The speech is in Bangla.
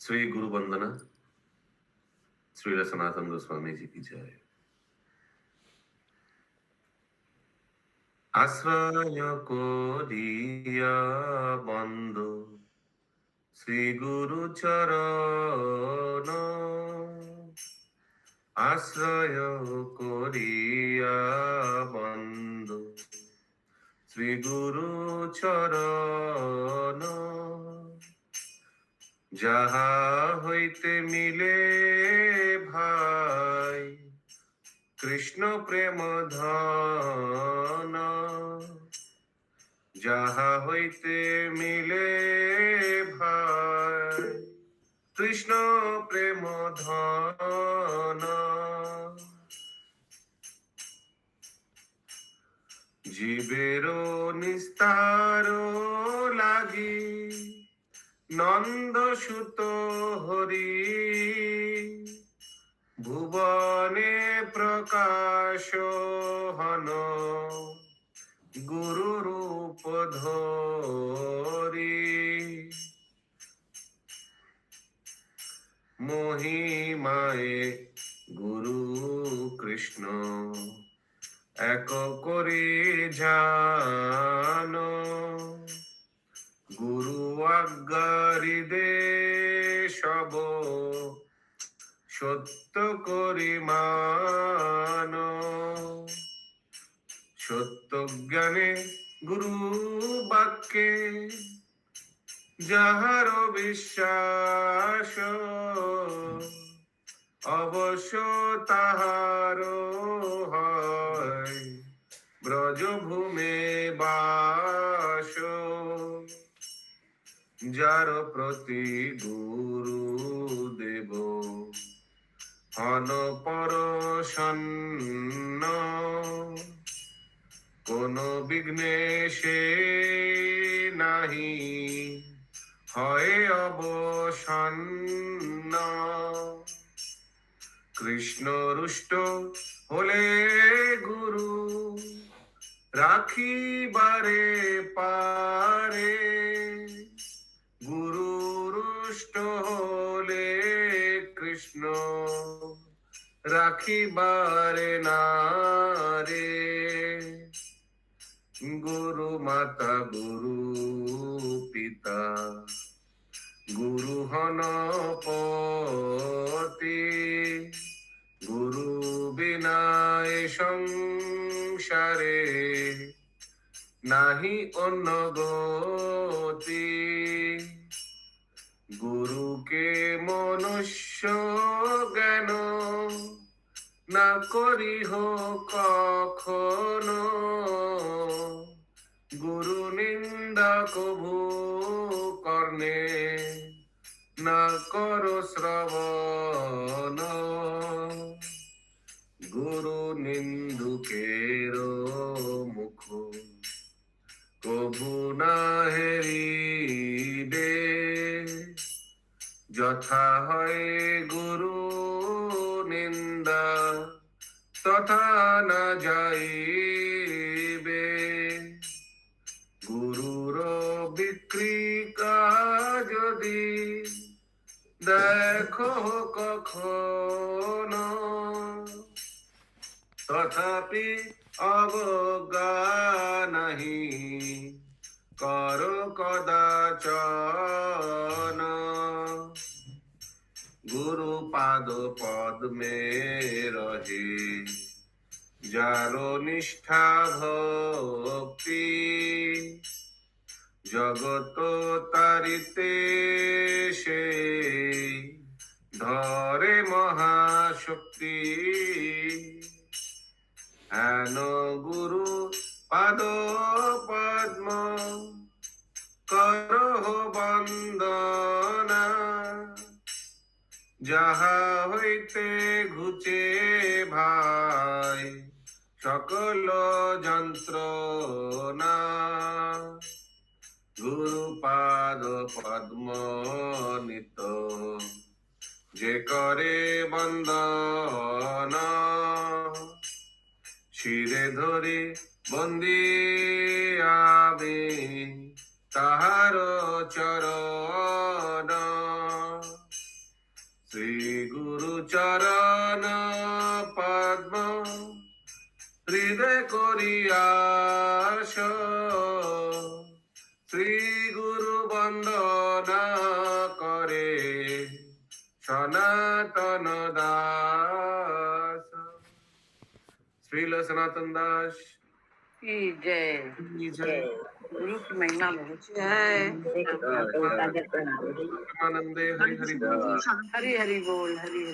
श्री गुरु वंदना श्री सनातन गोस्वामी जी की जय আশ্রয় করিয়া বন্ধ শ্রী গুরু চরণ আশ্রয় করিয়া বন্ধ শ্রী গুরু চরণ যাহা হইতে মিলে ভাই, কৃষ্ণ প্রেম ধন। যাহা হইতে মিলে ভাই, কৃষ্ণ প্রেম ধন। জীবের নিস্তার লাগি নন্দ সুত হরি, ভুবনে প্রকাশ হন। গুরু রূপ ধরি, মহিমায়ে গুরু কৃষ্ণ, এক করে জানো গুরু আজ্ঞারি দে সব সত্য করি মান। সত্য জ্ঞানে গুরু বাক্যে যাহার বিশ্বাস অবশ্য তাহার হয়। ব্রজভূমে বাস যার প্রতি গুরু দেব। হন পরসন্ন কোন বিঘ্নেশে নাহি। হয় অবসন্ন। কৃষ্ণ রুষ্ট হলে গুরু রাখিবারে পারে। রাখিবারে না রে। গুরু মাতা, গুরু পিতা, গুরু হন পতি গুরু বিনায় সংসারে, নাহি অন্য গতি না করিহ কখনো। গুরু নিন্দা কভু কর্ণে, না কর শ্রবণ। গুরু নিন্দুকের মুখ কভু না হেরিবে। যথা হয় গুরু তথা না যাইবে গুরুর বিক্রিকা যদি দেখো কখনো তথাপি অবজ্ঞা নাহি কর কদাচন পাদ পদ্মে রহে যার নিষ্ঠা ভক্তি জগত তারিতে সে ধরে মহাশক্তি। হেন গুরু পাদ যাহা হইতে ঘুচে ভাই, সকল যন্ত্রণা। গুরু পাদ পদ্ম নিত, যে করে বন্দনা। শিরে ধরে বন্দি আবে তাহার চরণ। श्री गुरु चरण पद्म हृदय कोरियाश श्री गुरु वंदना करे सनातन दास श्रील सनातन दास जय जय गुरु की महिमा बहुत है आनंदे हरि हरि बोल हरी हरी बोल हरी हरी